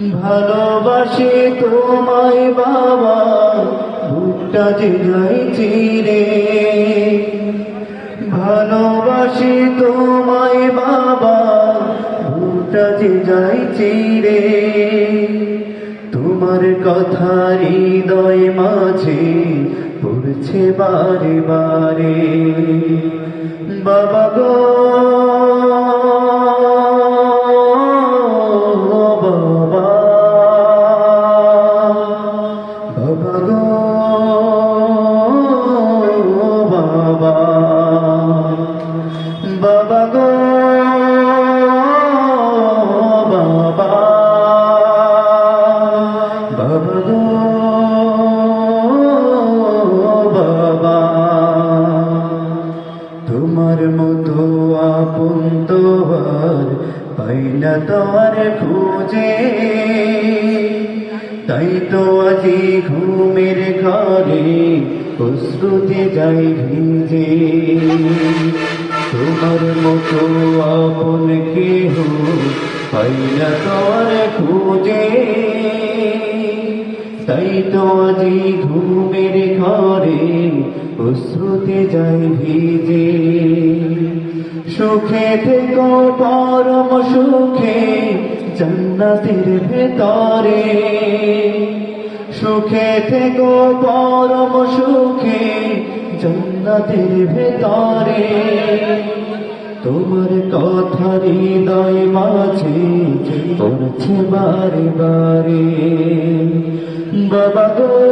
ভালোবাসি তোমায় বাবা, বুকটা যে যাই চিরে। ভালোবাসি তোমায় বাবা, বুকটা যে যাই চিরে। তোমার কথা হৃদয় মাঝে পড়ছে বারে বারে। বাবা গো বাবা গো, বাবা। বাবা গো, বাবা। তোমার মতো আপন তোয়ার পাই না তোমার খুঁজে। তাই তো আজি ঘুমের ঘরে প্রস্তুতি যাই ভিজে। তোমার মতো আপন কেহ পাই না তোমার খুঁজে। তাই তো আজি ঘুমের ঘরে অশ্রুতে যাই ভিজে। সুখে থেকো, পরম সুখে জান্নাতের ভেতরে। সুখে থেকো, পরম সুখে জান্নাতের ভেতরে। তোমার কথা হৃদয় মাঝে পড়ছে বারে বারে। বাবা গো